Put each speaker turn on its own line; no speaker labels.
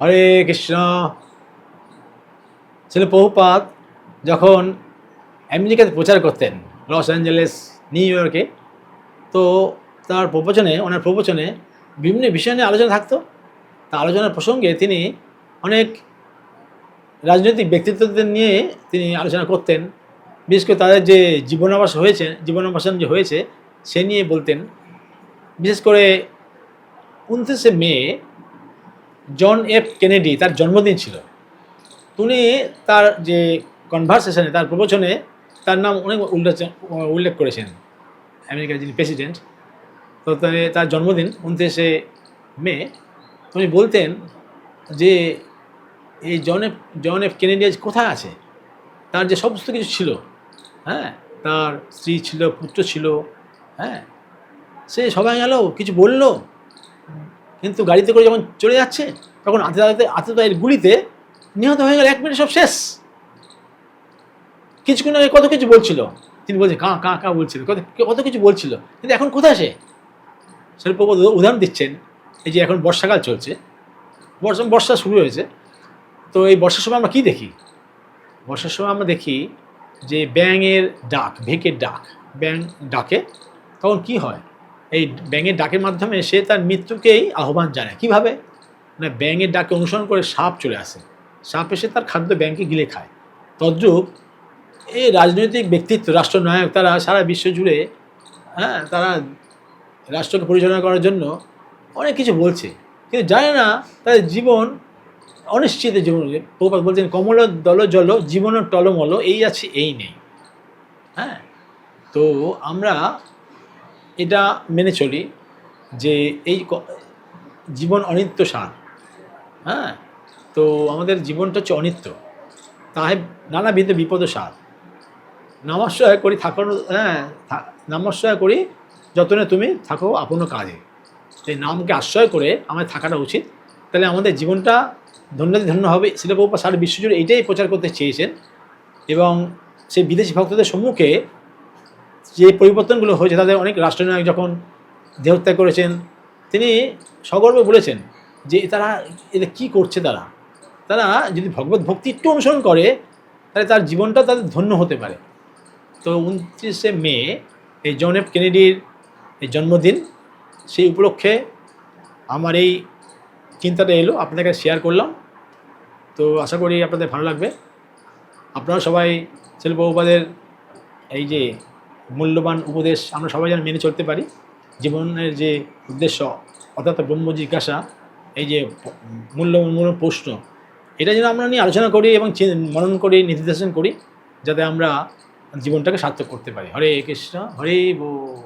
হরে কৃষ্ণ। ছিল বহুপাত যখন আমেরিকাতে প্রচার করতেন, লস অ্যাঞ্জেলেস, নিউ ইয়র্কে। তো তার প্রবচনে, ওনার প্রবচনে বিভিন্ন বিষয় নিয়ে আলোচনা থাকতো। তা আলোচনার প্রসঙ্গে তিনি অনেক রাজনৈতিক ব্যক্তিত্বদের নিয়ে তিনি আলোচনা করতেন। বিশেষ করে তাদের যে জীবনাবাস হয়েছে জীবনাবাসন যে হয়েছে, সে নিয়ে বলতেন। বিশেষ করে উনত্রিশে মে জন এফ কেনেডি তার জন্মদিন ছিল। উনি তার যে কনভারসেশনে তার প্রবচনে তার নাম অনেক উল্লেখ উল্লেখ করেছেন। আমেরিকার যিনি প্রেসিডেন্ট তো তার- জন্মদিন উনত্রিশে মে। উনি বলতেন যে এই John F John F Kennedy আজ কোথায় আছে? তার যে সমস্ত কিছু ছিল হ্যাঁ? তার স্ত্রী ছিল, পুত্র ছিল হ্যাঁ? সে সবাই গেল, কিছু বলল? কিন্তু গাড়িতে করে যখন চলে যাচ্ছে, তখন আতে আতে আততায়ীর গুলিতে নিহত হয়ে গেল এক মিনিট সব শেষ। কিছুক্ষণ আগে কত কিছু বলছিল? তিনি বলছে, কাঁ কাঁ কাঁ বলছিল। কত কত কিছু বলছিল? কিন্তু এখন কোথায় সে? শিল্প উদাহরণ দিচ্ছেন, এই যে এখন বর্ষাকাল চলছে। বর্ষা বর্ষা শুরু হয়েছে। তো এই বর্ষার সময় আমরা কী দেখি? বর্ষার সময় আমরা দেখি যে ব্যাঙের ডাক, ভেকের ডাক ব্যাং ডাকে, তখন কি হয়? এই ব্যাঙের ডাকের মাধ্যমে সে তার মৃত্যুকেই আহ্বান জানায়। কীভাবে? না, ব্যাঙের ডাকে অনুসরণ করে সাপ চলে আসে। সাপ এসে তার খাদ্য ব্যাংকে গিলে খায়। তদ্রূপ এই রাজনৈতিক ব্যক্তিত্ব, রাষ্ট্রনায়ক, তারা সারা বিশ্ব জুড়ে হ্যাঁ তারা রাষ্ট্রকে পরিচালনা করার জন্য অনেক কিছু বলছে। কিন্তু জানে না, তাদের জীবন অনিশ্চিত জীবন। প্রপাত বলছেন, কমল দল জল, জীবন টলমল, এই আছে, এই নেই। হ্যাঁ তো আমরা এটা মেনে চলি যে এই জীবন অনিত্য সার হ্যাঁ? তো আমাদের জীবনটা হচ্ছে অনিত্য। তাহে নানাবিধ বিপদ সার নমস্বয় করি থাকো হ্যাঁ নমস্বয় করি যতনে তুমি থাকো আপন কাজে। এই নামকে আশ্রয় করে আমাদের থাকাটা উচিত। তাহলে আমাদের জীবনটা ধন্যতে ধন্য হবে। শিলপ্রভুপা সারা বিশ্বজুড়ে এইটাই প্রচার করতে চেয়েছেন। এবং সেই বিদেশি ভক্তদের সম্মুখে যে পরিবর্তনগুলো হয়েছে, তাদের অনেক রাষ্ট্রনায়ক যখন দেহত্যাগ করেছেন, তিনি সগর্বে বলেছেন যে তারা এদের কী করছে তারা? তারা যদি ভগবত ভক্তি একটু অনুসরণ করে, তাহলে তার জীবনটা তাদের ধন্য হতে পারে। তো উনত্রিশে মে, এই জন এফ কেনেডির এই জন্মদিন, সেই উপলক্ষে আমার এই চিন্তাটা এলো, আপনাদের শেয়ার করলাম। তো আশা করি আপনাদের ভালো লাগবে। আপনারা সবাই শিল্পবাদের এই যে মূল্যবান উপদেশ আমরা সবাই যেন মেনে চলতে পারি। জীবনের যে উদ্দেশ্য অর্থাৎ ব্রহ্ম জিজ্ঞাসা, এই যে প- মূল্যবান মূল্য প্রশ্ন, এটা যেন আমরা নিয়ে আলোচনা করি এবং মনন করি, নির্দেশন করি, যাতে আমরা জীবনটাকে সার্থক করতে পারি। হরে কৃষ্ণ, হরে বো